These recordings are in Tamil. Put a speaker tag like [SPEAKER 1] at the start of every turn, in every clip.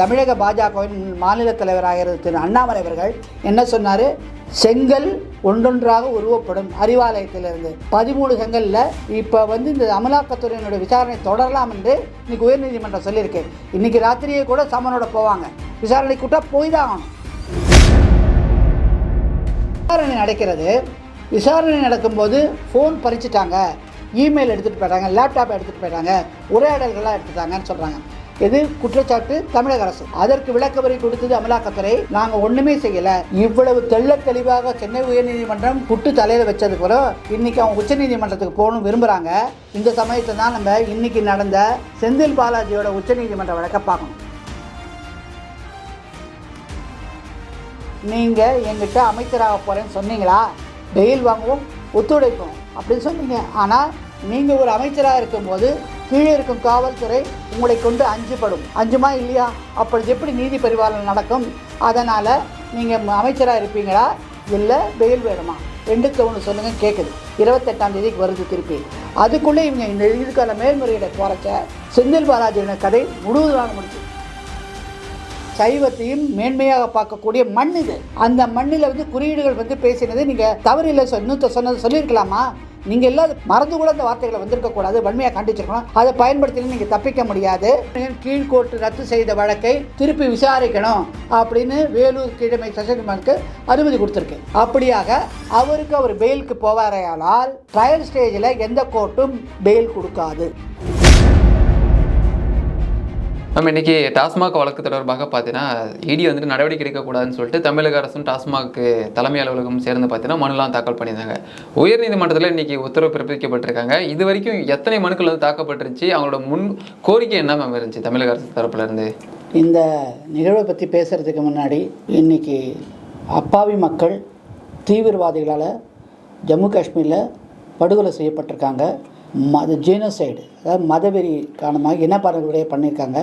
[SPEAKER 1] தமிழக பாஜகவின் மாநில தலைவராக இருந்த திரு அண்ணாமலை அவர்கள் என்ன சொன்னார்? செங்கல் ஒன்றொன்றாக உருவப்படும் அறிவாலயத்திலிருந்து பதிமூணு செங்கலில் இப்போ வந்து இந்த அமலாக்கத்துறையினுடைய விசாரணை தொடரலாம் என்று இன்னைக்கு உயர்நீதிமன்றம் சொல்லியிருக்கு. இன்னைக்கு ராத்திரியே கூட சமனோட போவாங்க. விசாரணை கூட்டா போய் தான் ஆகணும். விசாரணை நடக்கிறது. விசாரணை நடக்கும்போது ஃபோன் பறிச்சுட்டாங்க. இமெயில் எடுத்துகிட்டு போயிட்டாங்க லேப்டாப் எடுத்துகிட்டு போயிட்டாங்க உரையாடல்களாக எடுத்துட்டாங்கன்னு சொல்கிறாங்க இது குற்றச்சாட்டு? தமிழக அரசு. அதற்கு விளக்கவரை கொடுத்தது அமலாக்கத்துறை. நாங்கள் ஒன்றுமே செய்யலை. இவ்வளவு தெள்ள தெளிவாக சென்னை உயர்நீதிமன்றம் புட்டு தலையில் வச்சது கூட இன்னைக்கு அவங்க உச்சநீதிமன்றத்துக்கு போகணும் விரும்புகிறாங்க இந்த சமயத்தை தான் நம்ம இன்னைக்கு நடந்த செந்தில் பாலாஜியோட உச்சநீதிமன்ற வழக்க பார்க்கணும். நீங்கள் எங்கிட்ட அமைச்சராக போகிறேன்னு சொன்னீங்களா? டெயில் வாங்குவோம் ஒத்துழைப்போம் அப்படின்னு சொன்னீங்க. ஆனால் நீங்கள் ஒரு அமைச்சராக இருக்கும்போது கீழே இருக்கும் காவல்துறை உங்களை கொண்டு அஞ்சுப்படும் அஞ்சுமா இல்லையா? அப்பொழுது எப்படி நீதி பரிபாலனை நடக்கும்? அதனால் நீங்கள் அமைச்சராக இருப்பீங்களா? இல்லை வெயில் வேணுமா? ரெண்டுக்கு ஒன்று சொல்லுங்கள் கேட்குது இருபத்தெட்டாம் தேதிக்கு வருது திருப்பி. அதுக்குள்ளே இவங்க இந்த இதுக்கான மேல்முறையீடை குறைச்ச செந்தில் பாலாஜியோட கதை முழுவதுமாக முடிச்சு சைவத்தையும் மேன்மையாக பார்க்கக்கூடிய மண் இது. அந்த மண்ணில் வந்து குறியீடுகள் வந்து பேசினது நீங்கள் தவறில்லை சொன்ன சொன்னது சொல்லியிருக்கலாமா? நீங்கள் எல்லாம் மறந்து கூட அந்த வார்த்தைகளை வந்திருக்கக்கூடாது வன்மையாக கண்டிச்சிருக்கணும் அதை பயன்படுத்தி நீங்கள் தப்பிக்க முடியாது. கீழ்கோர்ட்டு ரத்து செய்த வழக்கை திருப்பி விசாரிக்கணும் அப்படின்னு வேலூர் கீழமை சசிகுமாருக்கு அனுமதி கொடுத்துருக்கு. அப்படியாக அவருக்கு அவர் பெயிலுக்கு போவாரையானால் ட்ரையல் ஸ்டேஜில் எந்த கோர்ட்டும் பெயில் கொடுக்காது.
[SPEAKER 2] நம்ம இன்றைக்கி டாஸ்மாக் வழக்கு தொடர்பாக பார்த்தீங்கன்னா இடி வந்துட்டு நடவடிக்கை எடுக்கக்கூடாதுன்னு சொல்லிட்டு தமிழக அரசும் டாஸ்மாக் தலைமை அலுவலகம் சேர்ந்து பார்த்தீங்கன்னா மனுலாம் தாக்கல் பண்ணியிருந்தாங்க. உயர்நீதிமன்றத்தில் இன்னைக்கு உத்தரவு பிறப்பிக்கப்பட்டிருக்காங்க. இது வரைக்கும் எத்தனை மனுக்கள் வந்து தாக்கப்பட்டிருந்துச்சு? அவங்களோட முன் கோரிக்கை என்ன மேம் இருந்துச்சு தமிழக அரசு தரப்புலேருந்து
[SPEAKER 1] இந்த நிகழ்வை பற்றி பேசுகிறதுக்கு முன்னாடி இன்னைக்கு அப்பாவி மக்கள் தீவிரவாதிகளால் ஜம்மு காஷ்மீரில் படுகொலை செய்யப்பட்டிருக்காங்க. மத ஜீனோசைடு அதாவது மதவெறி காரணமாக இனப்பரவடைய பண்ணியிருக்காங்க.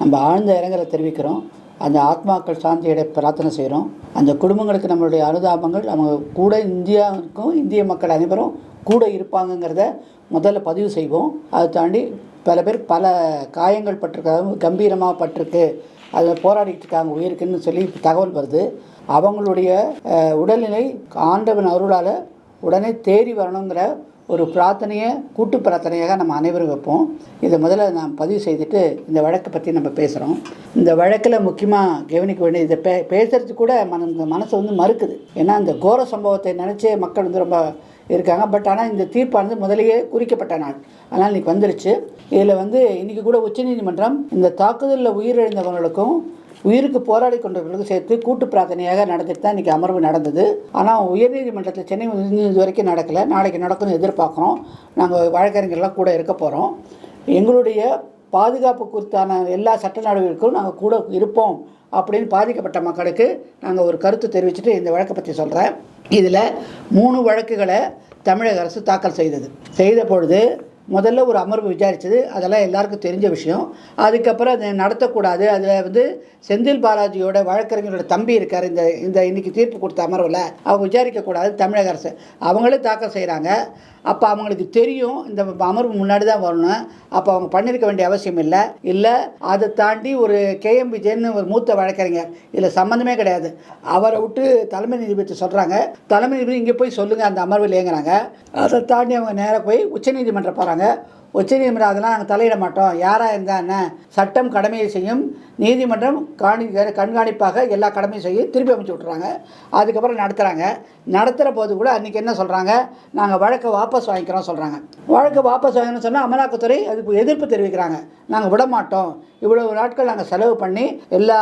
[SPEAKER 1] நம்ம ஆழ்ந்த இரங்கலை தெரிவிக்கிறோம். அந்த ஆத்மாக்கள் சாந்தியடை பிரார்த்தனை செய்கிறோம். அந்த குடும்பங்களுக்கு நம்மளுடைய அனுதாபங்கள் அவங்க கூட இந்தியாவுக்கும் இந்திய மக்கள் அனைவரும் கூட இருப்பாங்கங்கிறத முதல்ல பதிவு செய்வோம். அதை தாண்டி பல பேர் பல காயங்கள் பட்டிருக்காங்க கம்பீரமாக பட்டிருக்கு. அதில் போராடிட்டு இருக்காங்க உயிருக்குன்னு சொல்லி தகவல் வருது. அவங்களுடைய உடல்நிலை ஆண்டவன் அருளால் உடனே தேறி வரணுங்கிற ஒரு பிரார்த்தனையை கூட்டு பிரார்த்தனையாக நம்ம அனைவரும் வைப்போம். இதை முதல்ல நான் பதிவு செய்துட்டு இந்த வழக்கை பற்றி நம்ம பேசுகிறோம் இந்த வழக்கில் முக்கியமாக கவனிக்க வேண்டிய இதை பே பேசுறதுக்கு கூட மன மனசு வந்து மறுக்குது. ஏன்னா இந்த கோர சம்பவத்தை நினச்சே மக்கள் வந்து ரொம்ப இருக்காங்க. பட் ஆனால் இந்த தீர்ப்பானது முதலேயே குறிக்கப்பட்ட நாள். அதனால் இன்னைக்கு வந்துருச்சு. இதில் வந்து இன்றைக்கி கூட உச்சநீதிமன்றம் இந்த தாக்குதலில் உயிரிழந்தவங்களுக்கும் உயிருக்கு போராடி கொண்டவர்களுக்கு சேர்த்து கூட்டு பிரார்த்தனையாக நடந்துட்டு தான் இன்றைக்கி அமர்வு நடந்தது. ஆனால் உயர்நீதிமன்றத்தில் சென்னை இது வரைக்கும் நடக்கலை. நாளைக்கு நடக்கும்னு எதிர்பார்க்குறோம். நாங்கள் வழக்கறிஞர்கள்லாம் கூட இருக்க போகிறோம் எங்களுடைய பாதுகாப்பு குறித்தான எல்லா சட்ட நடவடிக்கைகளுக்கும் நாங்கள் கூட இருப்போம் அப்படின்னு பாதிக்கப்பட்ட மக்களுக்கு நாங்கள் ஒரு கருத்து தெரிவிச்சுட்டு இந்த வழக்கை பற்றி சொல்கிறேன் இதில் மூணு வழக்குகளை தமிழக அரசு தாக்கல் செய்தது. செய்த பொழுது முதல்ல ஒரு அமர்வு விசாரித்தது அதெல்லாம் எல்லாருக்கும் தெரிஞ்ச விஷயம். அதுக்கப்புறம் அதை நடத்தக்கூடாது. அதில் வந்து செந்தில் பாலாஜியோட வழக்கறிஞரோட தம்பி இருக்கார் இந்த இந்த இன்னைக்கு தீர்ப்பு கொடுத்த அமர்வில். அவங்க விசாரிக்கக்கூடாது தமிழக அரசு. அவங்களே தாக்கல் செய்கிறாங்க அப்போ அவங்களுக்கு தெரியும் இந்த அமர்வு முன்னாடி தான் வரணும். அப்போ அவங்க பண்ணியிருக்க வேண்டிய அவசியம் இல்லை. இல்லை அதை தாண்டி ஒரு கேஎம் விஜயன்னு ஒரு மூத்த வழக்கறிஞர். இதில் சம்மந்தமே கிடையாது. அவரை விட்டு தலைமை நீதிபதி சொல்கிறாங்க தலைமை நீதிபதி இங்கே போய் சொல்லுங்கள் அந்த அமர்வில் ஏங்குறாங்க அதை தாண்டி அவங்க நேராக போய் உச்சநீதிமன்றம் போகிறாங்க né? உச்சநீதிமன்றம் அதெல்லாம் நாங்கள் தலையிட மாட்டோம். யாராக இருந்தால் என்ன? சட்டம் கடமையை செய்யும். நீதிமன்றம் காணி கண்காணிப்பாக எல்லா கடமையும் செய்யும் திருப்பி அமைச்சு விட்றாங்க அதுக்கப்புறம் நடத்துகிறாங்க நடத்துகிற போது கூட அன்றைக்கி என்ன சொல்கிறாங்க நாங்கள் வழக்கை வாபஸ் வாங்கிக்கிறோம் சொல்கிறாங்க வழக்கை வாபஸ் வாங்கினோம்னு சொன்னால் அமலாக்கத்துறை அதுக்கு எதிர்ப்பு தெரிவிக்கிறாங்க. நாங்கள் விட மாட்டோம். இவ்வளவு நாட்கள் நாங்கள் செலவு பண்ணி எல்லா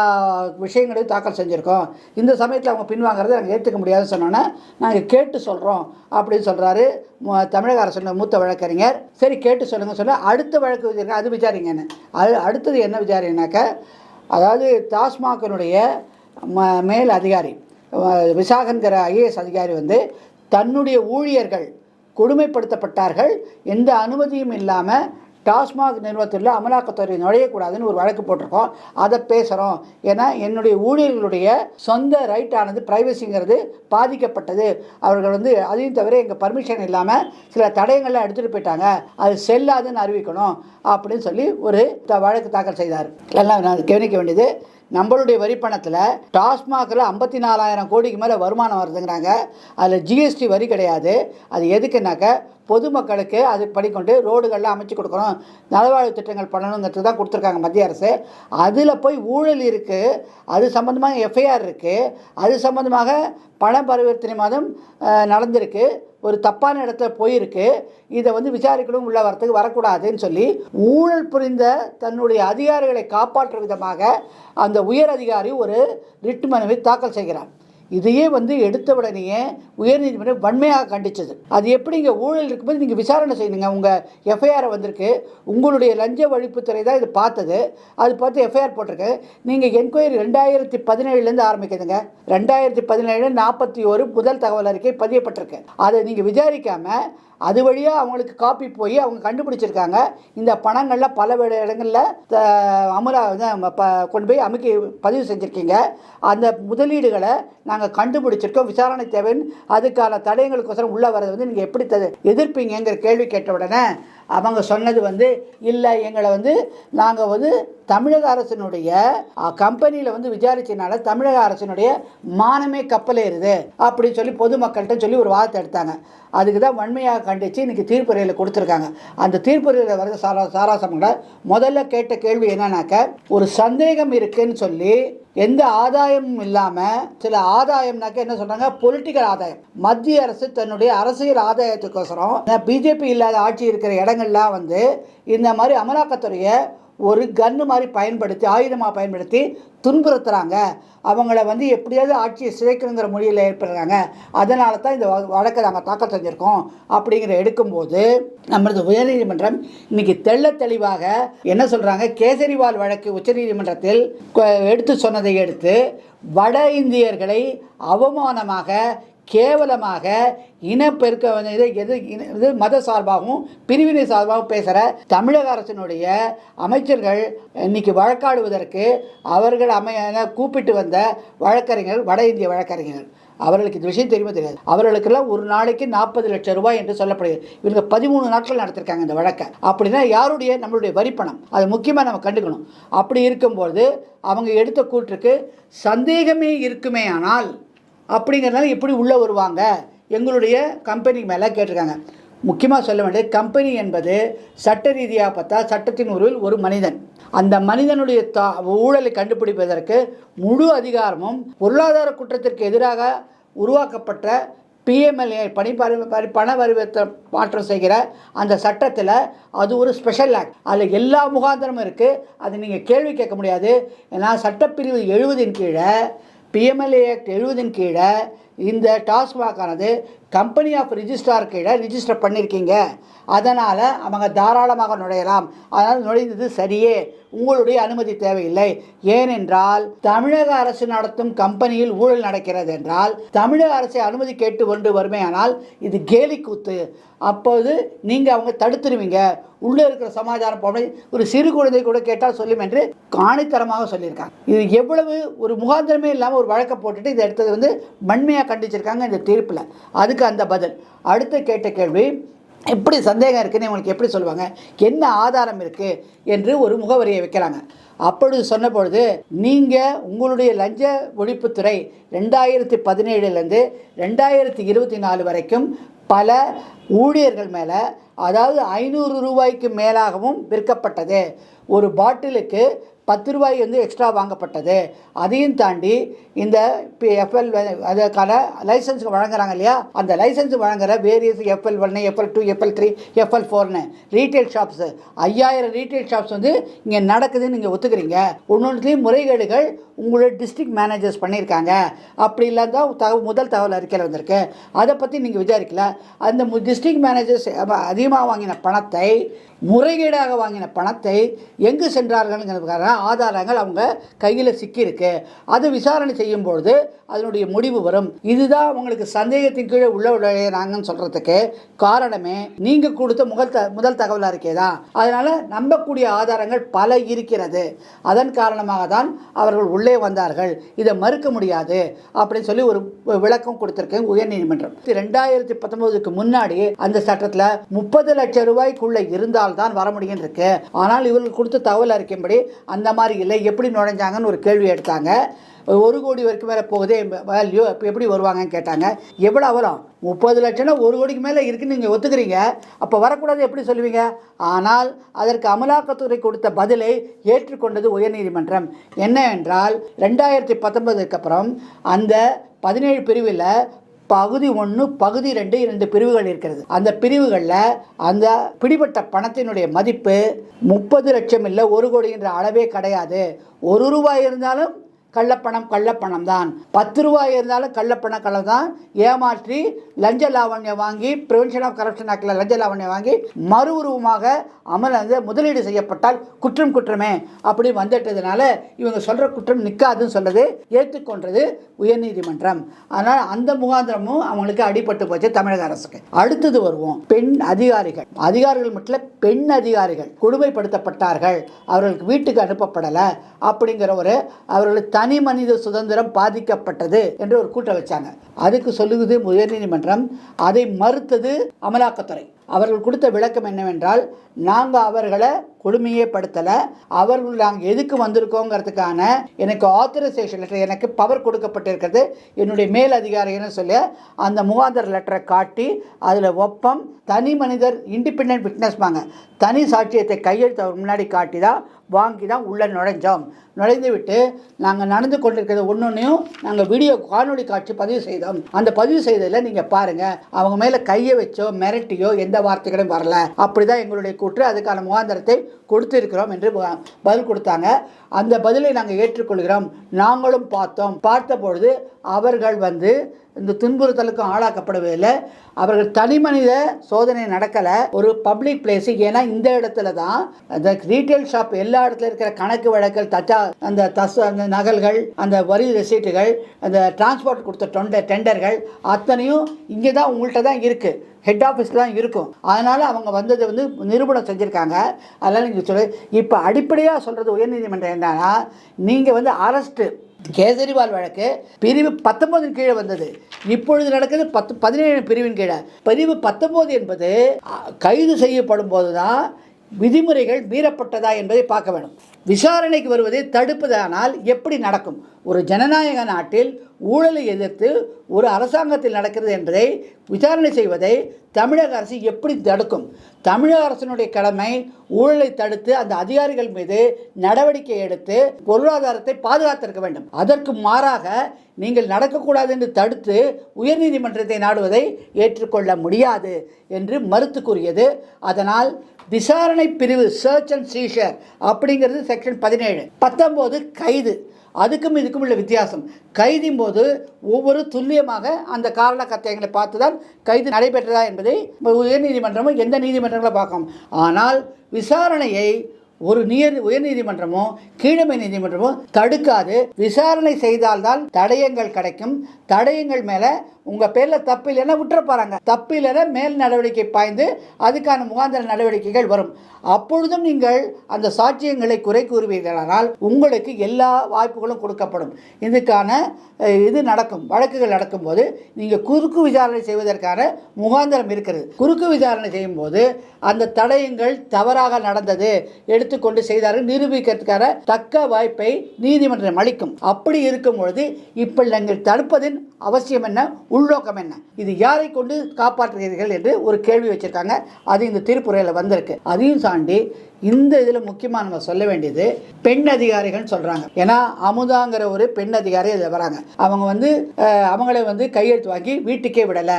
[SPEAKER 1] விஷயங்களையும் தாக்கல் செஞ்சுருக்கோம். இந்த சமயத்தில் அவங்க பின்வாங்கிறத நாங்கள் ஏற்றுக்க முடியாதுன்னு சொன்னோன்னே நாங்கள் கேட்டு சொல்கிறோம் அப்படின்னு சொல்கிறாரு தமிழக அரசு மூத்த வழக்கறிஞர். சரி கேட்டு சொல்லுங்க சொல்ல அடுத்த வழக்கு வச்சுருக்கேன் அது விசாரிங்கன்னு. அது அடுத்தது என்ன விசாரிங்கனாக்கா அதாவது தாஸ்மாகனுடைய ம மேல் அதிகாரி விசாகன்கிற ஐஏஎஸ் அதிகாரி வந்து தன்னுடைய ஊழியர்கள் கொடுமைப்படுத்தப்பட்டார்கள். எந்த அனுமதியும் இல்லாமல் டாஸ்மாக் நிறுவனத்தில் அமலாக்கத்துறை நுழையக்கூடாதுன்னு ஒரு வழக்கு போட்டிருக்கோம். அதை பேசுகிறோம் ஏன்னா என்னுடைய ஊழியர்களுடைய சொந்த ரைட்டானது ப்ரைவசிங்கிறது பாதிக்கப்பட்டது. அவர்கள் வந்து அதையும் தவிர எங்கள் பர்மிஷன் இல்லாமல் சில தடயங்கள்லாம் எடுத்துகிட்டு போயிட்டாங்க. அது செல்லாதுன்னு அறிவிக்கணும் அப்படின்னு சொல்லி ஒரு த- வழக்கு தாக்கல் செய்தார். எல்லாம் நான் கவனிக்க வேண்டியது. நம்மளுடைய வரிப்பணத்தில் டாஸ்மாகில் ஐம்பத்தி நாலாயிரம் கோடிக்கு மேலே வருமானம் வருதுங்கிறாங்க. அதில் ஜிஎஸ்டி வரி கிடையாது. அது எதுக்குனாக்க பொதுமக்களுக்கு அது படிக்கொண்டு ரோடுகள்லாம் அமைச்சு கொடுக்கணும். நலவாழ்வு திட்டங்கள் பண்ணணுங்கிறது தான் கொடுத்துருக்காங்க மத்திய அரசு. அதில் போய் ஊழல் இருக்குது அது சம்மந்தமாக எஃப்ஐஆர் இருக்குது அது சம்மந்தமாக பண பரிவர்த்தனை மாதம் நடந்திருக்கு. ஒரு தப்பான இடத்துல போயிருக்கு இதை வந்து விசாரிக்கணும் உள்ள வரத்துக்கு வரக்கூடாதுன்னு சொல்லி ஊழல் புரிந்த தன்னுடைய அதிகாரிகளை காப்பாற்றும் விதமாக அந்த உயர் அதிகாரி ஒரு ரிட் மனுவை தாக்கல் செய்கிறார். இதையே வந்து எடுத்த உடனேயே உயர்நீதிமன்றம் வன்மையாக கண்டிச்சது. அது எப்படிங்க ஊழல் இருக்கும்போது நீங்கள் விசாரணை செய்யணுங்க உங்கள் எஃப்ஐஆரை வந்திருக்கு. உங்களுடைய லஞ்ச ஒழிப்புத்துறை தான் இது பார்த்தது. அது பார்த்து எஃப்ஐஆர் போட்டிருக்கு. நீங்கள் என்கொயரி ரெண்டாயிரத்தி பதினேழுலேருந்து ஆரம்பிக்குதுங்க. ரெண்டாயிரத்தி பதினேழு நாற்பத்தி ஒரு முதல் தகவல் அறிக்கை பதியப்பட்டிருக்கு. அதை நீங்கள் விசாரிக்காமல் அது வழியாக அவங்களுக்கு காப்பி போய் அவங்க கண்டுபிடிச்சிருக்காங்க. இந்த பணங்களில் பல இடங்களில் த- அமலா ப- கொண்டு போய் அமைக்கி பதிவு செஞ்சுருக்கீங்க. அந்த முதலீடுகளை நாங்கள் கண்டுபிடிச்சிருக்கோம். விசாரணை தேவைன்னு அதுக்கான தடயங்களுக்கோசரம் உள்ளே வரது வந்து நீங்கள் எப்படி த எதிர்ப்பீங்கங்கிற கேள்வி கேட்ட உடனே அவங்க சொன்னது வந்து இல்லை எங்களை வந்து நாங்கள் வந்து தமிழக அரசினுடைய கம்பெனியில் வந்து விசாரிச்சதுனால தமிழக அரசினுடைய மானமே கப்பலேறுது அப்படின்னு சொல்லி பொதுமக்கள்கிட்ட சொல்லி ஒரு வாதத்தை எடுத்தாங்க. அதுக்கு தான் வன்மையாக கண்டித்து இன்றைக்கி தீர்ப்புரையில் கொடுத்துருக்காங்க. அந்த தீர்ப்புரையில் வர சாரா சாராசங்களை முதல்ல கேட்ட கேள்வி என்னன்னாக்க ஒரு சந்தேகம் இருக்குன்னு சொல்லி எந்த ஆதாயமும் இல்லாமல் சில ஆதாயம்னாக்க என்ன சொல்கிறாங்க பொலிட்டிக்கல் ஆதாயம். மத்திய அரசு தன்னுடைய அரசியல் ஆதாயத்துக்கோசரம் பிஜேபி இல்லாத ஆட்சி இருக்கிற இடங்கள்லாம் வந்து இந்த மாதிரி அமலாக்கத்துறையை ஒரு கன்று மாதிரி பயன்படுத்தி ஆயுதமாக பயன்படுத்தி துன்புறுத்துகிறாங்க அவங்கள வந்து எப்படியாவது ஆட்சியை சிதைக்கணுங்கிற மொழியில் ஏற்படுறாங்க. அதனால தான் இந்த வ- வழக்கை நாங்கள் தாக்கல் செஞ்சுருக்கோம் அப்படிங்கிற எடுக்கும்போது நம்மளது உயர்நீதிமன்றம் இன்னைக்கு தெள்ள தெளிவாக என்ன சொல்கிறாங்க கேசரிவால் வழக்கு உச்சநீதிமன்றத்தில் எடுத்து சொன்னதை எடுத்து வட இந்தியர்களை அவமானமாக கேவலமாக இனப்பெருக்க எது இன- இது மத சார்பாகவும் பிரிவினை சார்பாகவும் பேசுகிற தமிழக அரசினுடைய அமைச்சர்கள் இன்னைக்கு வழக்காடுவதற்கு அவர்கள் அமைய கூப்பிட்டு வந்த வழக்கறிஞர்கள் வட இந்திய வழக்கறிஞர்கள். அவர்களுக்கு இந்த விஷயம் தெரியுமா தெரியாது. அவர்களுக்கெல்லாம் ஒரு நாளைக்கு நாற்பது லட்சம் ரூபாய் என்று சொல்லப்படுகிறது. இவங்க பதிமூணு நாட்கள் நடத்திருக்காங்க இந்த வழக்கை. அப்படின்னா யாருடைய? நம்மளுடைய வரிப்பணம் அது முக்கியமாக நம்ம கண்டுக்கணும். அப்படி இருக்கும்போது அவங்க எடுத்த கூற்றுக்கு சந்தேகமே இருக்குமே ஆனால் அப்படிங்கிறதுனால எப்படி உள்ளே வருவாங்க? எங்களுடைய கம்பெனி மேலே கேட்டிருக்காங்க. முக்கியமாக சொல்ல வேண்டியது கம்பெனி என்பது சட்ட ரீதியாக பார்த்தா சட்டத்தின் உருவில் ஒரு மனிதன். அந்த மனிதனுடைய தா ஊழலை கண்டுபிடிப்பதற்கு முழு அதிகாரமும் பொருளாதார குற்றத்திற்கு எதிராக உருவாக்கப்பட்ட பிஎம்எல்ஏ பணி பரி பண பரிவர்த்த மாற்றம் செய்கிற அந்த சட்டத்தில் அது ஒரு ஸ்பெஷல் ஆக்ட் அதில் எல்லா முகாந்திரமும் இருக்குது அது நீங்கள் கேள்வி கேட்க முடியாது. ஏன்னா சட்டப்பிரிவு எழுபதின் கீழே பிஎம்எல்ஏ ஆக்ட் எழுபதின் கீழே இந்த டாஸ்மாகானது கம்பெனி ஆஃப் ரிஜிஸ்ட்ரார் கீழே ரிஜிஸ்டர் பண்ணியிருக்கீங்க அதனால் அவங்க தாராளமாக நுழையலாம். அதனால் நுழைந்தது சரியே. உங்களுடைய அனுமதி தேவையில்லை. ஏனென்றால் தமிழக அரசு நடத்தும் கம்பெனியில் ஊழல் நடக்கிறது என்றால் தமிழக அரசை அனுமதி கேட்டு கொண்டு வருமேயானால் இது கேலி கூத்து. அப்போது நீங்கள் அவங்க தடுத்துருவீங்க. உள்ளே இருக்கிற சமாச்சாரம் போன ஒரு சிறு குழந்தை கூட கேட்டால் சொல்லும் என்று காணித்தரமாக சொல்லியிருக்காங்க. இது எவ்வளவு ஒரு முகாந்திரமே இல்லாமல் ஒரு வழக்கை போட்டுட்டு இதை எடுத்தது வந்து வன்மையாக கண்டிச்சிருக்காங்க இந்த தீர்ப்பில். அதுக்கு அந்த பதில். அடுத்து கேட்ட கேள்வி எப்படி சந்தேகம் இருக்குதுன்னு உங்களுக்கு எப்படி சொல்லுவாங்க? என்ன ஆதாரம் இருக்குது என்று ஒரு முகவரியை வைக்கிறாங்க. அப்பொழுது சொன்னபொழுது நீங்கள் உங்களுடைய லஞ்ச ஒழிப்புத்துறை ரெண்டாயிரத்தி பதினேழுலேருந்து ரெண்டாயிரத்தி இருபத்தி நாலு வரைக்கும் பல ஊழியர்கள் மேலே அதாவது ஐநூறு ரூபாய்க்கு மேலாகவும் விற்கப்பட்டது. ஒரு பாட்டிலுக்கு பத்து ரூபாய் வந்து எக்ஸ்ட்ரா வாங்கப்பட்டது. அதையும் தாண்டி இந்த எஃப்எல் அதற்கான லைசன்ஸ் வழங்குறாங்க இல்லையா? அந்த லைசன்ஸ் வழங்குற வேரியஸ் எஃப்எல் ஒன்று FL two FL three FL ஃபோர்னு ரீட்டைல் ஷாப்ஸு ஐயாயிரம் ரீட்டைல் ஷாப்ஸ் வந்து இங்கே நடக்குதுன்னு நீங்கள் ஒத்துக்கிறீங்க. ஒன்னொன்றுலேயும் முறைகேடுகள் உங்களோட டிஸ்ட்ரிக்ட் மேனேஜர்ஸ் பண்ணியிருக்காங்க. அப்படி இல்லாத தகவல் முதல் தகவல் அறிக்கையில் வந்திருக்கு. அதை பற்றி நீங்கள் விசாரிக்கல. அந்த டிஸ்ட்ரிக்ட் மேனேஜர்ஸ் அதிகமாக வாங்கின பணத்தை முறைகேடாக வாங்கின பணத்தை எங்கு சென்றார்கள்ங்கிறதுக்காக ஆதாரங்கள் அவங்க கையில் சிக்கியிருக்கு. அது விசாரணை செய்யும்பொழுது அதனுடைய முடிவு வரும். இதுதான் உங்களுக்கு சந்தேகத்தின் கீழே உள்ள நாங்கன்னு சொல்கிறதுக்கு காரணமே நீங்கள் கொடுத்த முதல் த முதல் தகவலாக இருக்கே தான் அதனால் நம்பக்கூடிய ஆதாரங்கள் பல இருக்கிறது. அதன் காரணமாக தான் அவர்கள் உள்ளே வந்தார்கள். இதை மறுக்க முடியாது அப்படின்னு சொல்லி ஒரு விளக்கம் கொடுத்துருக்கேன் உயர்நீதிமன்றம். ரெண்டாயிரத்தி பத்தொன்பதுக்கு முன்னாடி அந்த சட்டத்தில் முப்பது லட்சம் ரூபாய்க்குள்ளே இருந்தால் தான் வர முடியும் இருக்கு. ஆனால் இவர்கள் கொடுத்த தகவல் அறிக்கையின்படி அந்த மாதிரி இல்லை. எப்படி நுழைஞ்சாங்கன்னு ஒரு கேள்வி எடுத்தாங்க. ஒரு கோடி வரைக்கும் மேலே போகுதே வேல்யூ இப்போ எப்படி வருவாங்கன்னு கேட்டாங்க. எவ்வளோ வரும்? முப்பது லட்சம்னா ஒரு கோடிக்கு மேலே இருக்குன்னு நீங்கள் ஒத்துக்கிறீங்க. அப்போ வரக்கூடாது எப்படி சொல்லுவீங்க? ஆனால் அதற்கு அமலாக்கத்துறை கொடுத்த பதிலை ஏற்றுக்கொண்டது உயர்நீதிமன்றம். என்ன என்றால் ரெண்டாயிரத்தி பத்தொன்பதுக்கு அப்புறம் அந்த பதினேழு பிரிவில் பகுதி ஒன்று பகுதி ரெண்டு இரண்டு பிரிவுகள் இருக்கிறது. அந்த பிரிவுகளில் அந்த பிடிபட்ட பணத்தினுடைய மதிப்பு முப்பது லட்சம் இல்லை ஒரு கோடி என்ற அளவே கிடையாது. ஒரு ரூபாய் இருந்தாலும் கள்ளப்பணம் கள்ளப்பணம் தான். பத்து ரூபாய் இருந்தாலும் கள்ளப்பணம் கள்ள தான். ஏமாற்றி லஞ்ச லாவண்யம் வாங்கி ப்ரிவென்ஷன் ஆஃப் கரப்ஷன் ஆக்டில் லஞ்ச லாவண்யம் வாங்கி மறு உருவமாக அமல் வந்து முதலீடு செய்யப்பட்டால் குற்றம் குற்றமே அப்படி வந்துட்டதுனால இவங்க சொல்கிற குற்றம் நிற்காதுன்னு சொல்றது ஏற்றுக்கொண்டது உயர்நீதிமன்றம். அதனால் அந்த முகாந்திரமும் அவங்களுக்கு அடிபட்டு போச்சு தமிழக அரசுக்கு. அடுத்தது வருவோம். பெண் அதிகாரிகள். அதிகாரிகள் மட்டும் பெண் அதிகாரிகள். கொடுமைப்படுத்தப்பட்டார்கள். அவர்களுக்கு வீட்டுக்கு அனுப்பப்படலை அப்படிங்கிற ஒரு அவர்களுக்கு தனி மனித சுதந்திரம் பாதிக்கப்பட்டது என்று ஒரு கூட்டம் வச்சாங்க. அதுக்கு சொல்லுவது உயர்நீதிமன்றம். அதை மறுத்தது அமலாக்கத்துறை. அவர்கள் கொடுத்த விளக்கம் என்னவென்றால் நாங்கள் அவர்களை கொடுமையே படுத்தலை அவர்கள் நாங்கள் எதுக்கு வந்திருக்கோங்கிறதுக்கான எனக்கு ஆத்தரைசேஷன் லெட்டர் எனக்கு பவர் கொடுக்கப்பட்டிருக்கிறது என்னுடைய மேல் அதிகாரின்னு சொல்லி அந்த முகாந்தர் லெட்டரை காட்டி அதில் ஒப்பம் தனி மனிதர் இண்டிபெண்ட் விட்னஸ் வாங்க தனி சாட்சியத்தை கையெழுத்த முன்னாடி காட்டி தான் வாங்கி தான் உள்ளே நுழைஞ்சோம். நுழைந்து விட்டு நாங்கள் நடந்து கொண்டிருக்கிறது ஒன்றொன்றையும் நாங்கள் வீடியோ காணொலி காட்சி பதிவு செய்தோம். அந்த பதிவு செய்ததில் நீங்கள் பாருங்கள் அவங்க மேலே கையை வச்சோ மிரட்டியோ எந்த வார்த்தைகளும் வரல. அப்படிதான் எங்களுடைய கூற்று. அதுக்கான முகாந்திரத்தை கொடுத்திருக்கிறோம் என்று பதில் கொடுத்தாங்க. அந்த பதிலை நாங்கள் ஏற்றுக்கொள்கிறோம். நாங்களும் பார்த்தோம். பார்த்த பொழுது அவர்கள் வந்து இந்த துன்புறுத்தலுக்கும் ஆளாக்கப்படவில்லை அவர்கள் தனி மனித சோதனை நடக்கலை. ஒரு பப்ளிக் பிளேஸு. ஏன்னா இந்த இடத்துல தான் அந்த ரீட்டைல் ஷாப் எல்லா இடத்துல இருக்கிற கணக்கு வழக்கல் தச்சா அந்த தஸ் அந்த நகல்கள் அந்த வரி ரெசீட்டுகள் அந்த டிரான்ஸ்போர்ட் கொடுத்த டொண்ட டெண்டர்கள் அத்தனையும் இங்கே தான் உங்கள்கிட்ட தான் இருக்குது ஹெட் ஆஃபீஸில் தான் இருக்கும். அதனால் அவங்க வந்ததை வந்து நிரூபணம் செஞ்சுருக்காங்க. அதனால் நீங்கள் சொல்லு இப்போ அடிப்படையாக சொல்கிறது உயர்நீதிமன்றம் என்னன்னா நீங்கள் வந்து அரஸ்ட்டு கேஜரிவால் வழக்கு பிரிவு பத்தொன்பதின் கீழே வந்தது. இப்பொழுது நடக்குது பத்து பதினேழு பிரிவின் கீழே. பிரிவு பத்தொம்போது என்பது கைது செய்யப்படும் போது தான் விதிமுறைகள் மீறப்பட்டதா என்பதை பார்க்க வேண்டும் விசாரணைக்கு வருவதை தடுப்பதானால் எப்படி நடக்கும்? ஒரு ஜனநாயக நாட்டில் ஊழலை எதிர்த்து ஒரு அரசாங்கத்தில் நடக்கிறது என்பதை விசாரணை செய்வதை தமிழக அரசு எப்படி தடுக்கும்? தமிழக அரசினுடைய கடமை ஊழலை தடுத்து அந்த அதிகாரிகள் மீது நடவடிக்கை எடுத்து பொருளாதாரத்தை பாதுகாத்திருக்க வேண்டும். அதற்கு மாறாக நீங்கள் நடக்கக்கூடாது என்று தடுத்து உயர்நீதிமன்றத்தை நாடுவதை ஏற்றுக்கொள்ள முடியாது என்று மறுத்து கூறியது. அதனால் விசாரணை பிரிவு சர்ச் அண்ட் சீஷர் அப்படிங்கிறது செக்ஷன் பதினேழு. பத்தொம்போது கைது. அதுக்கும் இதுக்கும் உள்ள வித்தியாசம். கைதின் போது ஒவ்வொரு துல்லியமாக அந்த காரண கத்தையங்களை பார்த்து தான் கைது நடைபெற்றதா என்பதை உயர்நீதிமன்றமும் எந்த நீதிமன்றங்களும் பார்க்கும். ஆனால் விசாரணையை ஒரு நீர் உயர்நீதிமன்றமோ கீழமை நீதிமன்றமோ தடுக்காது. விசாரணை செய்தால்தான் தடயங்கள் கிடைக்கும். தடயங்கள் மேலே உங்கள் பேரில் தப்பு இல்லைன்னா விட்டுற போகிறாங்க தப்பு இல்லைன்னா மேல் நடவடிக்கை பாய்ந்து அதுக்கான முகாந்திர நடவடிக்கைகள் வரும். அப்பொழுதும் நீங்கள் அந்த சாட்சியங்களை குறை கூறுவீர்களானால் உங்களுக்கு எல்லா வாய்ப்புகளும் கொடுக்கப்படும். இதுக்கான இது நடக்கும். வழக்குகள் நடக்கும்போது நீங்கள் குறுக்கு விசாரணை செய்வதற்கான முகாந்திரம் இருக்கிறது. குறுக்கு விசாரணை செய்யும்போது அந்த தடயங்கள் தவறாக நடந்தது எடுத்துக்கொண்டு செய்தார்கள். நிரூபிக்கிறதுக்கான தக்க வாய்ப்பை நீதிமன்றம் அளிக்கும். அப்படி இருக்கும் பொழுது இப்போ நீங்கள் தடுப்பதின் அவசியம் என்ன? உள்நோக்கம் என்ன? இது யாரை கொண்டு காப்பாற்றுகிறீர்கள் என்று ஒரு கேள்வி வச்சிருக்காங்க. அது இந்த திருப்புறையில் வந்திருக்கு. அதையும் தாண்டி இந்த இதில் முக்கியமாக நம்ம சொல்ல வேண்டியது பெண் அதிகாரிகள்னு சொல்கிறாங்க ஏன்னா அமுதாங்கிற ஒரு பெண் அதிகாரி இதில் வராங்க. அவங்க வந்து அவங்களே வந்து கையெழுத்து வாங்கி வீட்டுக்கே விடலை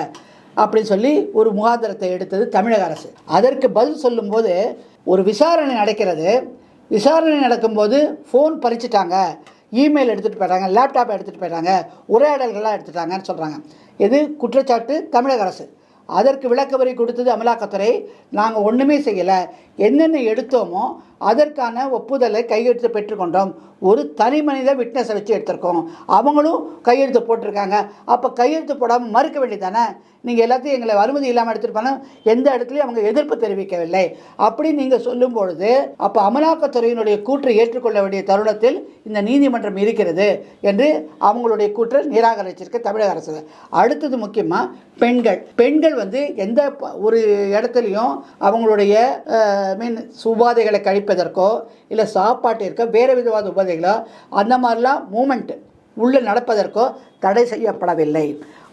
[SPEAKER 1] அப்படின்னு சொல்லி ஒரு முகாந்திரத்தை எடுத்தது தமிழக அரசு. அதற்கு பதில் சொல்லும்போது ஒரு விசாரணை நடக்கிறது. விசாரணை நடக்கும்போது ஃபோன் பறிச்சுட்டாங்க. இமெயில் எடுத்துகிட்டு போயிட்டாங்க லேப்டாப் எடுத்துகிட்டு போயிட்டாங்க உரையாடல்கள்லாம் எடுத்துட்டாங்கன்னு சொல்கிறாங்க இது குற்றச்சாட்டு? தமிழக அரசு. அதற்கு விளக்க வரி கொடுத்தது அமலாக்கத்துறை. நாங்கள் ஒன்றுமே செய்யலை. என்னென்ன எடுத்தோமோ அதற்கான ஒப்புதலை கையெழுத்து பெற்றுக்கொண்டோம். ஒரு தனி மனித விட்னஸை வச்சு எடுத்திருக்கோம். அவங்களும் கையெழுத்து போட்டிருக்காங்க. அப்போ கையெழுத்து போடாமல் மறுக்க வேண்டியதானே நீங்கள் எல்லாத்தையும் எங்களை அனுமதி இல்லாமல் எடுத்துருப்பாங்க. எந்த இடத்துலையும் அவங்க எதிர்ப்பு தெரிவிக்கவில்லை. அப்படி நீங்கள் சொல்லும் பொழுது அப்போ அமலாக்கத்துறையினுடைய கூற்றை ஏற்றுக்கொள்ள வேண்டிய தருணத்தில் இந்த நீதிமன்றம் இருக்கிறது என்று அவங்களுடைய கூற்றை நிராகரிச்சிருக்க தமிழக அரசு. அடுத்தது முக்கியமாக பெண்கள். பெண்கள் வந்து எந்த ஒரு இடத்துலையும் அவங்களுடைய மீன் உபாதைகளை கழிப்பதற்கோ இல்லை சாப்பாட்டிற்கோ வேறு விதவாத உபாதைகளோ அந்த மாதிரிலாம் மூமெண்ட் உள்ளே நடப்பதற்கோ தடை செய்யப்படவில்லை.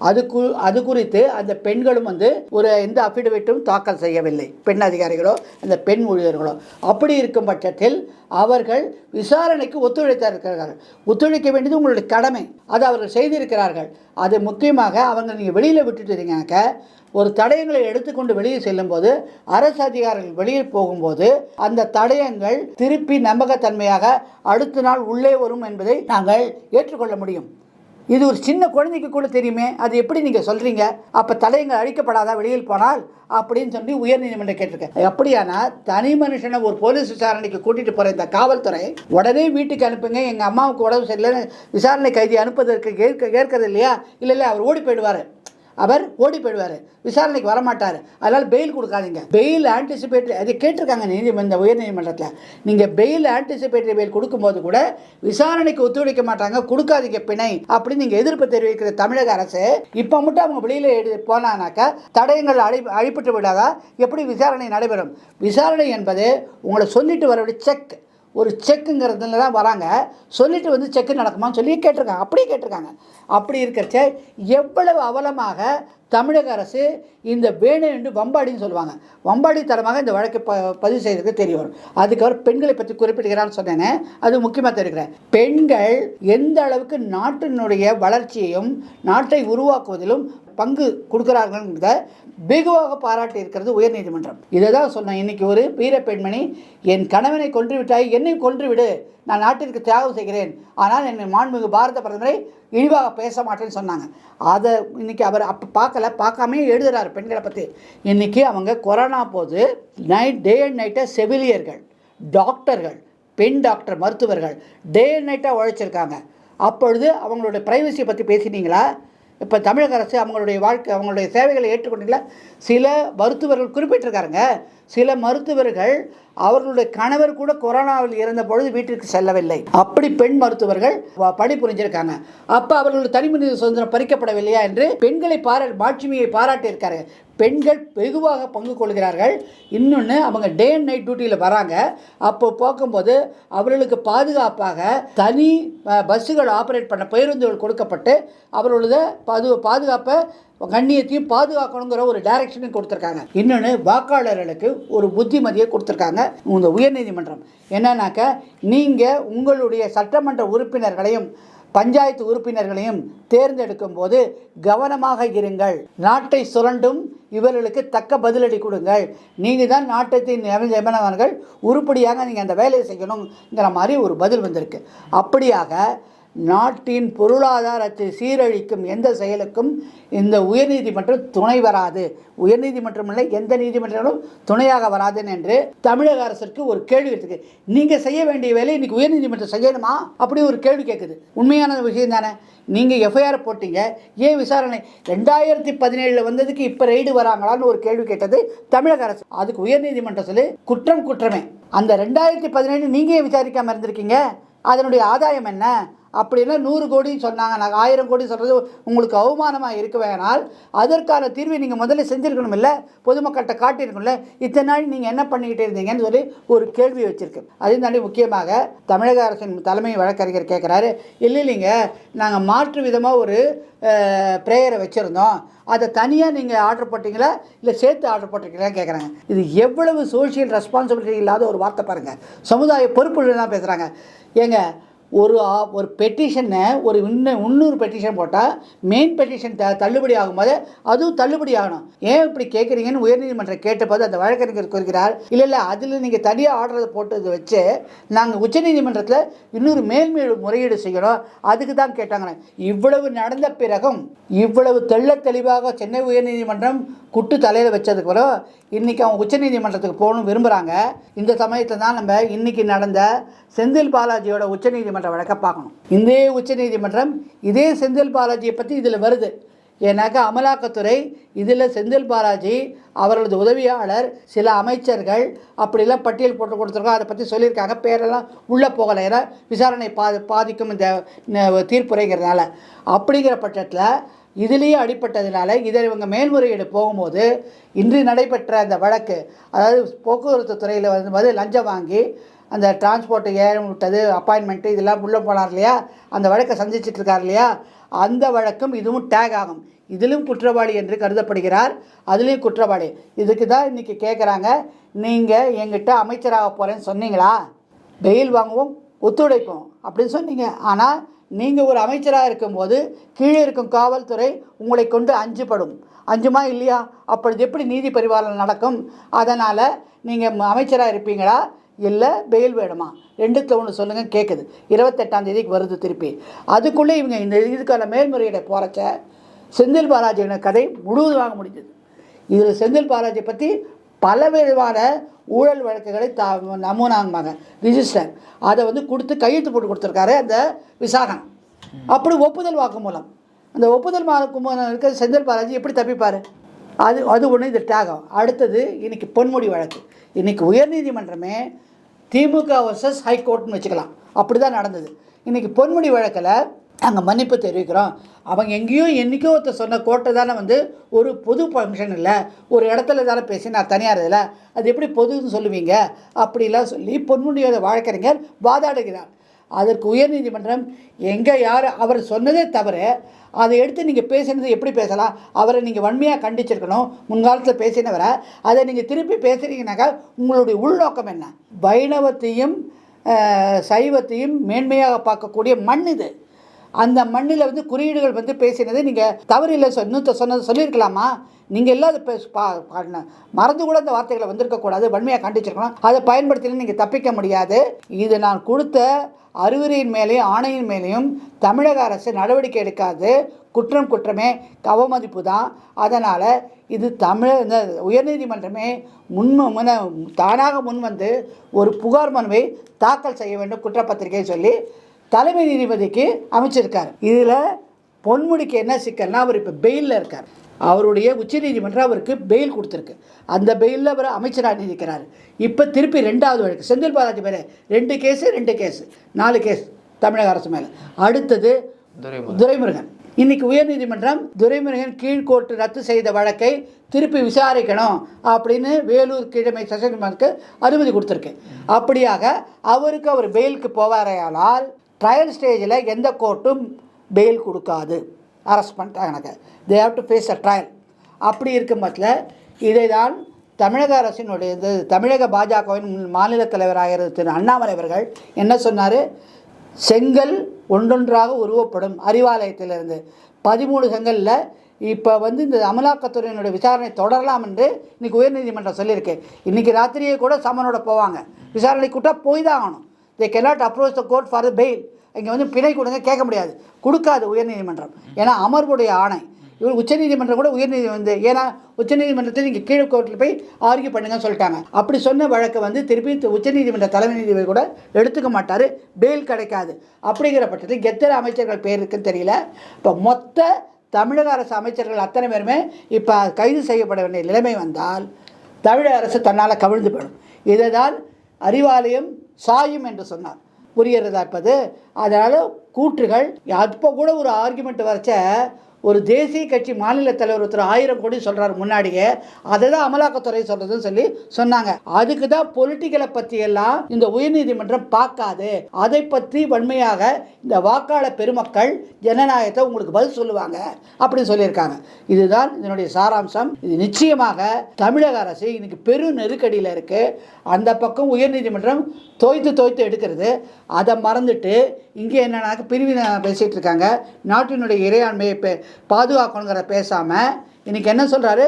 [SPEAKER 1] அது கு அது குறித்து அந்த பெண்களும் வந்து ஒரு எந்த அஃபிடவிட்டும் தாக்கல் செய்யவில்லை. பெண் அதிகாரிகளோ அந்த பெண் ஊழியர்களோ. அப்படி இருக்கும் பட்சத்தில் அவர்கள் விசாரணைக்கு ஒத்துழைத்திருக்கிறார்கள் ஒத்துழைக்க வேண்டியது உங்களுடைய கடமை. அதை அவர்கள் செய்திருக்கிறார்கள். அது முக்கியமாக அவங்க நீங்கள் வெளியில் விட்டுட்டீங்கன்னாக்க ஒரு தடயங்களை எடுத்துக்கொண்டு வெளியே செல்லும்போது அரசு அதிகாரிகள் வெளியே போகும்போது அந்த தடயங்கள் திருப்பி நம்பகத்தன்மையாக அடுத்த நாள் உள்ளே வரும் என்பதை நாங்கள் ஏற்றுக்கொள்ள முடியும். இது ஒரு சின்ன குழந்தைக்கு கூட தெரியுமே அது எப்படி நீங்கள் சொல்கிறீங்க அப்போ தடயங்கள் அழிக்கப்படாதா? வெளியில் போனால்? அப்படின்னு சொல்லி உயர்நீதிமன்றம் கேட்டிருக்கேன் அப்படியானா தனி மனுஷனை ஒரு போலீஸ் விசாரணைக்கு கூட்டிகிட்டு போகிற இந்த காவல்துறை உடனே வீட்டுக்கு அனுப்புங்க எங்கள் அம்மாவுக்கு உடம்பு சரியில்லைன்னு விசாரணை கைதி அனுப்புவதற்கு ஏற்க ஏற்கிறது இல்லையா? இல்லை இல்லை அவர் ஓடி போயிடுவார். அவர் ஓடி போயிடுவார் விசாரணைக்கு வரமாட்டார். அதனால் பெயில் கொடுக்காதீங்க. பெயில் ஆன்டிசிபேட்டரி அதை கேட்டிருக்காங்க நீதிமன்ற இந்த உயர் நீதிமன்றத்தில். நீங்கள் பெயில் ஆன்டிசிபேட்டரி பெயில் கொடுக்கும்போது கூட விசாரணைக்கு ஒத்துழைக்க மாட்டாங்க. கொடுக்காதீங்க பிணை அப்படின்னு நீங்கள் எதிர்ப்பு தெரிவிக்கிற தமிழக அரசு இப்போ மட்டும் அவங்க வெளியில் எடு போனானாக்கா தடயங்கள் அழி அழிப்பட்டு விடாதா? எப்படி விசாரணை நடைபெறும்? விசாரணை என்பது உங்களை சொல்லிட்டு வரக்கூடிய செக் ஒரு செக்குங்கிறதுல தான் வராங்க. சொல்லிட்டு வந்து செக்கு நடக்குமான்னு சொல்லி கேட்டிருக்காங்க. அப்படியே கேட்டிருக்காங்க. அப்படி இருக்கிறச்ச எவ்வளவு அவலமாக தமிழக அரசு இந்த வேணு என்று வம்பாடின்னு சொல்லுவாங்க. வம்பாடித்தனமாக இந்த வழக்கை ப பதிவு செய்கிறதுக்கு தெரிய வரும். அதுக்கப்புறம் பெண்களை பற்றி குறிப்பிடுகிறான்னு சொன்னேனே அது முக்கியமாக தெரிவிக்கிறேன். பெண்கள் எந்த அளவுக்கு நாட்டினுடைய வளர்ச்சியையும் நாட்டை உருவாக்குவதிலும் பங்கு கொடுக்குறாங்கிறத வெகுவாக பாராட்டி இருக்கிறது உயர்நீதிமன்றம். இதை தான் சொன்னேன். இன்றைக்கி ஒரு வீர பெண்மணி என் கணவனை கொன்று விட்டாய் என்னை கொன்று விடு நான் நாட்டிற்கு தியாகம் செய்கிறேன். ஆனால் என்னை மாண்புமிகு பாரத பிரதமரை இழிவாக பேச மாட்டேன்னு சொன்னாங்க. அதை இன்றைக்கி அவர் அப்போ பார்க்கல. பார்க்காமே எழுதுகிறார் பெண்களை பற்றி இன்னைக்கு அவங்க கொரோனா போது நைட் டே அண்ட் நைட்டை செவிலியர்கள் டாக்டர்கள் பெண் டாக்டர் மருத்துவர்கள் டே அண்ட் நைட்டாக உழைச்சிருக்காங்க. அப்பொழுது அவங்களுடைய ப்ரைவசியை பற்றி பேசினீங்களா? இப்போ தமிழக அரசு அவங்களுடைய வாழ்க்கை அவங்களுடைய சேவைகளை ஏற்றுக்கொண்டீங்களா சில மருத்துவர்கள் குறிப்பிட்டிருக்காருங்க. சில மருத்துவர்கள் அவர்களுடைய கணவர் கூட கொரோனாவில் இருந்த பொழுது வீட்டிற்கு செல்லவில்லை. அப்படி பெண் மருத்துவர்கள் வ- பணி புரிஞ்சிருக்காங்க. அப்போ அவர்களுடைய தனிமனித சுதந்திரம் பறிக்கப்படவில்லையா என்று பெண்களை பாரா மாட்சிமையை பாராட்டியிருக்காரு. பெண்கள் வெகுவாக பங்கு கொள்கிறார்கள். இன்னொன்று அவங்க டே அண்ட் நைட் டியூட்டியில் வராங்க. அப்போ போக்கும்போது அவர்களுக்கு பாதுகாப்பாக தனி பஸ்ஸுகள் ஆப்ரேட் பண்ண பேருந்துகள் கொடுக்கப்பட்டு அவர்களது பாது பாதுகாப்பை கண்ணியத்தையும் பாதுகாக்கணுங்கிற ஒரு டைரக்ஷனையும் கொடுத்துருக்காங்க. இன்னொன்று வாக்காளர்களுக்கு ஒரு புத்திமதியை கொடுத்துருக்காங்க. இந்த உயர்நீதிமன்றம். என்னன்னாக்க நீங்கள் உங்களுடைய சட்டமன்ற உறுப்பினர்களையும் பஞ்சாயத்து உறுப்பினர்களையும் தேர்ந்தெடுக்கும் போது கவனமாக இருங்கள். நாட்டை சுரண்டும் இவர்களுக்கு தக்க பதிலடி கொடுங்கள். நீங்கள் தான் நாட்டத்தின் எமனவர்கள் உருப்படியாக நீங்கள் அந்த வேலையை செய்யணுங்கிற மாதிரி ஒரு பதில் வந்திருக்கு. அப்படியாக நாட்டின் பொருளாதாரத்தை சீரழிக்கும் எந்த செயலுக்கும் இந்த உயர்நீதிமன்றம் துணை வராது. உயர்நீதிமன்றம் இல்லை எந்த நீதிமன்றங்களும் துணையாக வராதுன்னு என்று தமிழக அரசுக்கு ஒரு கேள்வி இருக்குது. நீங்கள் செய்ய வேண்டிய வேலையை இன்றைக்கி உயர்நீதிமன்றம் செய்யணுமா? அப்படி ஒரு கேள்வி கேட்குது உண்மையான விஷயம் தானே. நீங்கள் எஃப்ஐஆர் போட்டீங்க ஏன் விசாரணை? ரெண்டாயிரத்தி பதினேழில் வந்ததுக்கு இப்போ ரெய்டு வராங்களான்னு ஒரு கேள்வி கேட்டது தமிழக அரசு. அதுக்கு உயர்நீதிமன்றம் சொல்லி குற்றம் குற்றமே. அந்த ரெண்டாயிரத்தி பதினேழு நீங்கள் விசாரிக்காமல் இருந்திருக்கீங்க? அதனுடைய ஆதாயம் என்ன? அப்படின்னா நூறு கோடின்னு சொன்னாங்க. நாங்கள் ஆயிரம் கோடி சொல்கிறது உங்களுக்கு அவமானமாக இருக்க வேணால் அதற்கான தீர்வை நீங்கள் முதல்ல செஞ்சுருக்கணும் இல்லை பொதுமக்கள்கிட்ட காட்டியிருக்கணும்ல இத்தனை நாள் நீங்கள் என்ன பண்ணிக்கிட்டே இருந்தீங்கன்னு சொல்லி ஒரு கேள்வி வச்சுருக்கு. அதையும் தாண்டி முக்கியமாக தமிழக அரசின் தலைமை வழக்கறிஞர் கேட்குறாரு இல்லை இல்லைங்க நாங்கள் மாற்று விதமாக ஒரு ப்ரேயரை வச்சுருந்தோம். அதை தனியாக நீங்கள் ஆர்டர் போட்டிங்களா இல்லை சேர்த்து ஆர்டர் போட்டிருக்கீங்களா கேட்குறாங்க இது எவ்வளவு சோஷியல் ரெஸ்பான்சிபிலிட்டி இல்லாத ஒரு வார்த்தை பாருங்கள் சமுதாய பொறுப்புகள் தான் பேசுகிறாங்க ஏங்க ஒரு ஒரு பெட்டிஷனை ஒரு இன்னும் இன்னொரு பெட்டிஷன் போட்டால் மெயின் பெட்டிஷன் த தள்ளுபடி ஆகும்போது அதுவும் தள்ளுபடி ஆகணும். ஏன் இப்படி கேட்குறீங்கன்னு உயர்நீதிமன்றம் கேட்டபோது அந்த வழக்கறிஞர் கூறுகிறார் இல்லை இல்லை அதில் நீங்கள் தனியாக ஆர்டரை போட்டதை வச்சு நாங்கள் உச்சநீதிமன்றத்தில் இன்னொரு மேல்மேல் முறையீடு செய்யணும் அதுக்கு தான் கேட்டாங்க. இவ்வளவு நடந்த பிறகும் இவ்வளவு தெள்ளத் தெளிவாக சென்னை உயர்நீதிமன்றம் குட்டு தலையில் வச்சதுக்கு பிறகு இன்றைக்கி அவங்க உச்சநீதிமன்றத்துக்கு போகணும் விரும்புகிறாங்க இந்த சமயத்தில் தான் நம்ம இன்றைக்கி நடந்த செந்தில் பாலாஜியோட உச்சநீதிமன்ற வழக்கை பார்க்கணும். இதே உச்சநீதிமன்றம் இதே செந்தில் பாலாஜியை பற்றி இதில் வருது. ஏன்னாக்கா அமலாக்கத்துறை இதில் செந்தில் பாலாஜி அவர்களது உதவியாளர் சில அமைச்சர்கள் அப்படிலாம் பட்டியல் போட்டு கொடுத்துருக்கோம் அதை பற்றி சொல்லியிருக்காங்க. பேரெல்லாம் உள்ளே போகலை ஏன்னா விசாரணை பா பாதிக்கும் இந்த தீர்ப்புரைங்கிறதுனால. அப்படிங்கிற பட்சத்தில் இதுலேயே அடிப்பட்டதுனால இதை இவங்க மேல்முறையீடு போகும்போது இன்று நடைபெற்ற அந்த வழக்கு அதாவது போக்குவரத்து துறையில் வந்து லஞ்சம் வாங்கி அந்த டிரான்ஸ்போர்ட்டை ஏற விட்டது அப்பாயின்மெண்ட்டு இதெல்லாம் உள்ளே போனார் இல்லையா? அந்த வழக்கை சந்திச்சிட்ருக்கார் இல்லையா? அந்த வழக்கும் இதுவும் டேக் ஆகும். இதிலும் குற்றவாளி என்று கருதப்படுகிறார். அதுலேயும் குற்றவாளி. இதுக்கு தான் இன்றைக்கி கேட்குறாங்க நீங்கள் எங்கிட்ட அமைச்சராக போகிறேன்னு சொன்னீங்களா? பெயில் வாங்குவோம் ஒத்துழைப்போம் அப்படின்னு சொன்னீங்க. ஆனால் நீங்கள் ஒரு அமைச்சராக இருக்கும்போது கீழே இருக்கும் காவல்துறை உங்களை கொண்டு அஞ்சுபடும். அஞ்சுமா இல்லையா? அப்பொழுது எப்படி நீதி பரிபாலனை நடக்கும்? அதனால் நீங்கள் அமைச்சராக இருப்பீங்களா? இல்லை பெயில் வேணுமா? ரெண்டுத்தில் ஒன்று சொல்லுங்கள் கேட்குது இருபத்தெட்டாம் தேதிக்கு வருது திருப்பி. அதுக்குள்ளே இவங்க இந்த இதுக்கான மேல்முறையீடை போகிறச்ச செந்தில் பாலாஜியோட கதை முழுவதுமாக முடிஞ்சது. இதில் செந்தில் பாலாஜி பற்றி பல விதமான ஊழல் வழக்குகளை தா நமூனாங்பாங்க ரிஜிஸ்டர். அதை வந்து கொடுத்து கையெழுத்து போட்டு கொடுத்துருக்காரு அந்த விசாகன். அப்படி ஒப்புதல் வாக்கு மூலம். அந்த ஒப்புதல் வாக்குமூலம் இருக்க செந்தில் பாலாஜி எப்படி தப்பிப்பார்? அது அது ஒன்று இது தியாகம் அடுத்தது இன்றைக்கி பொன்முடி வழக்கு. இன்றைக்கி உயர்நீதிமன்றமே திமுக வர்சஸ் ஹைகோர்ட்னு வச்சுக்கலாம். அப்படி தான் நடந்தது. இன்றைக்கி பொன்முடி வழக்கில் நாங்கள் மன்னிப்பு தெரிவிக்கிறோம். அவங்க எங்கேயோ என்றைக்கோ ஒருத்தர் சொன்ன கோர்ட்டை தானே வந்து ஒரு பொது ஃபங்க்ஷன் இல்லை. ஒரு இடத்துல தானே பேசி நான் தனியார் இதில். அது எப்படி பொதுன்னு சொல்லுவீங்க? அப்படிலாம் சொல்லி பொன்முடியோட வழக்கறிஞர் வாதாடுகிறார். அதற்கு உயர்நீதிமன்றம் எங்கே யார் அவர் சொன்னதே தவிர அதை எடுத்து நீங்கள் பேசினது எப்படி பேசலாம்? அவரை நீங்கள் வன்மையாக கண்டிச்சிருக்கணும். முன்காலத்தில் பேசினவரை. அதை நீங்கள் திருப்பி பேசுகிறீங்கனாக்கா உங்களுடைய உள்நோக்கம் என்ன? வைணவத்தையும் சைவத்தையும் மேன்மையாக பார்க்கக்கூடிய மண் இது. அந்த மண்ணில் வந்து குறியீடுகள் வந்து பேசினது நீங்கள் தவறில்லை சொ சொன்னதை சொன்னது சொல்லியிருக்கலாமா? நீங்கள் இல்லாத பேச பா மறந்து கூட அந்த வார்த்தைகளை வந்திருக்கக்கூடாது. வன்மையாக கண்டிச்சிருக்கணும். அதை பயன்படுத்தினா நீங்கள் தப்பிக்க முடியாது. இது நான் கொடுத்த அறிவுரையின் மேலேயும் ஆணையின் மேலேயும் தமிழக அரசு நடவடிக்கை எடுக்காது. குற்றம் குற்றமே கவமதிப்பு தான் அதனால் இது தமிழ் இந்த உயர்நீதிமன்றமே முன் முன தானாக முன் வந்து ஒரு புகார் மனுவை தாக்கல் செய்ய வேண்டும் குற்றப்பத்திரிகை சொல்லி தலைமை நீதிபதிக்கு அமைச்சிருக்கார். இதில் பொன்முடிக்கு என்ன சிக்கல்னா அவர் இப்போ பெயிலில் இருக்கார். அவருடைய உச்சநீதிமன்றம் அவருக்கு பெயில் கொடுத்துருக்கு. அந்த பெயிலில் அவர் அமைச்சராக நிற்கிறார் இப்போ திருப்பி ரெண்டாவது வழக்கு செந்தில் பாலாஜி மேலே ரெண்டு கேஸு ரெண்டு கேஸு நாலு கேஸ் தமிழக அரசு மேலே. அடுத்தது
[SPEAKER 2] துரைமுருகன்.
[SPEAKER 1] இன்னைக்கு உயர்நீதிமன்றம் துரைமுருகன் கீழ்கோர்ட்டு ரத்து செய்த வழக்கை திருப்பி விசாரிக்கணும் அப்படின்னு வேலூர் கீழமை செஷன்மாருக்கு அனுமதி கொடுத்துருக்கு. அப்படியாக அவருக்கு அவர் பெயிலுக்கு போவாரையானால் ட்ரையல் ஸ்டேஜில் எந்த கோர்ட்டும் பெயில் கொடுக்காது. அரெஸ்ட் பண்ணிட்டாங்க எனக்கு. They have to face a trial அப்படி இருக்கும் பட்சத்தில் இதை தான் தமிழக அரசினுடைய இது தமிழக பாஜகவின் மாநில தலைவராக திரு அண்ணாமலை அவர்கள் என்ன சொன்னார்? செங்கல் ஒன்றொன்றாக உருவப்படும் அறிவாலயத்திலிருந்து பதிமூணு செங்கலில் இப்போ வந்து இந்த அமலாக்கத்துறையினுடைய விசாரணை தொடரலாம் என்று இன்றைக்கி உயர்நீதிமன்றம் சொல்லியிருக்கு. இன்றைக்கி ராத்திரியே கூட சமனோட போவாங்க. விசாரணை கூட்டால் போய் தான் ஆகணும் they cannot approach the court for bail இங்கே வந்து பிணை கொடுங்க கேட்க முடியாது. கொடுக்காது உயர்நீதிமன்றம். ஏன்னா அமர்வுடைய ஆணை. இவர் உச்சநீதிமன்றம் கூட உயர்நீதி வந்து ஏன்னா உச்சநீதிமன்றத்தில் நீங்கள் கீழே கோர்ட்டில் போய் ஆர்கியூ பண்ணுங்கன்னு சொல்லிட்டாங்க. அப்படி சொன்ன வழக்கு வந்து திருப்பி உச்சநீதிமன்ற தலைமை நீதிபதி கூட எடுத்துக்க மாட்டார். பெயில் கிடைக்காது. அப்படிங்கிற பட்சத்தில் எத்தனை அமைச்சர்கள் பேர் இருக்குன்னு தெரியல. இப்போ மொத்த தமிழக அரசு அமைச்சர்கள் அத்தனை பேருமே இப்போ கைது செய்யப்பட வேண்டிய நிலைமை வந்தால் தமிழக அரசு தன்னால் கவிழ்ந்து போயிடும். இதை தான் அறிவாலயம் சாயும் என்று சொன்னார். புரிகிறதா இருப்பது. அதனால் கூற்றுகள் அப்போ கூட ஒரு ஆர்குமெண்ட் வரைச்ச ஒரு தேசிய கட்சி மாநில தலைவர் ஒருத்தர் ஆயிரம் கோடி சொல்கிறார் முன்னாடியே அதை தான் அமலாக்கத்துறை சொல்கிறதுன்னு சொல்லி சொன்னாங்க. அதுக்கு தான் பொலிட்டிக்கலை பற்றி எல்லாம் இந்த உயர்நீதிமன்றம் பார்க்காது. அதை பற்றி வன்மையாக இந்த வாக்காளர் பெருமக்கள் ஜனநாயகத்தை உங்களுக்கு பதில் சொல்லுவாங்க அப்படின்னு சொல்லியிருக்காங்க. இதுதான் இதனுடைய சாராம்சம். இது நிச்சயமாக தமிழக அரசு இன்னைக்கு பெரும் நெருக்கடியில் இருக்குது அந்த பக்கம் உயர்நீதிமன்றம் தோய்த்து தோய்த்து எடுக்கிறது. அதை மறந்துட்டு இங்கே என்னன்னாக்க பிரிவினை பேசிகிட்டு இருக்காங்க. நாட்டினுடைய இறையாண்மையை பே பாதுகாக்கணுங்கிற பேசாமல் இன்றைக்கி என்ன சொல்கிறாரு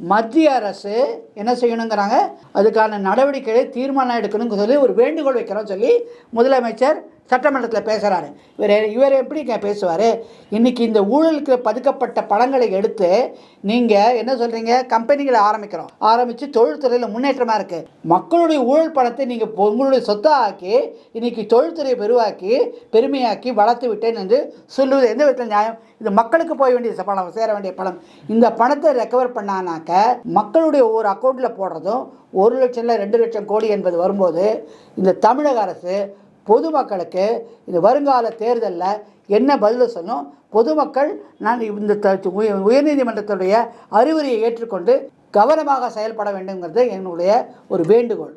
[SPEAKER 1] மத்திய அரசு என்ன செய்யணுங்கிறாங்க? அதுக்கான நடவடிக்கைகளை தீர்மானம் எடுக்கணும்னு சொல்லி ஒரு வேண்டுகோள் வைக்கிறோம் சொல்லி முதலமைச்சர் சட்டமன்றத்தில் பேசுகிறாரு இவர் இவர் எப்படிங்க பேசுவார்? இன்றைக்கி இந்த ஊழலுக்கு பதுக்கப்பட்ட படங்களை எடுத்து நீங்கள் என்ன சொல்கிறீங்க கம்பெனிகளை ஆரம்பிக்கிறோம். ஆரம்பித்து தொழில்துறையில் முன்னேற்றமாக இருக்குது மக்களுடைய ஊழல் பணத்தை நீங்கள் உங்களுடைய சொத்தாக ஆக்கி இன்றைக்கி தொழில்துறையை பெருவாக்கி பெருமையாக்கி வளர்த்து விட்டேன் என்று சொல்லுவது எந்த விதத்தில் நியாயம்? இது மக்களுக்கு போக வேண்டிய பணம் சேர வேண்டிய பணம். இந்த பணத்தை ரெக்கவர் பண்ணானாக்க மக்களுடைய ஒவ்வொரு அக்கௌண்ட்டில் போடுறதும் ஒரு லட்சம் இல்லை ரெண்டு லட்சம் கோடி என்பது வரும்போது இந்த தமிழக அரசு பொதுமக்களுக்கு இந்த வருங்கால தேர்தலில் என்ன பதில் சொல்லணும் பொதுமக்கள் நான் இந்த உயர்நீதிமன்றத்துடைய அறிவுரையை ஏற்றுக்கொண்டு கவனமாக செயல்பட வேண்டுங்கிறது என்னுடைய ஒரு வேண்டுகோள்.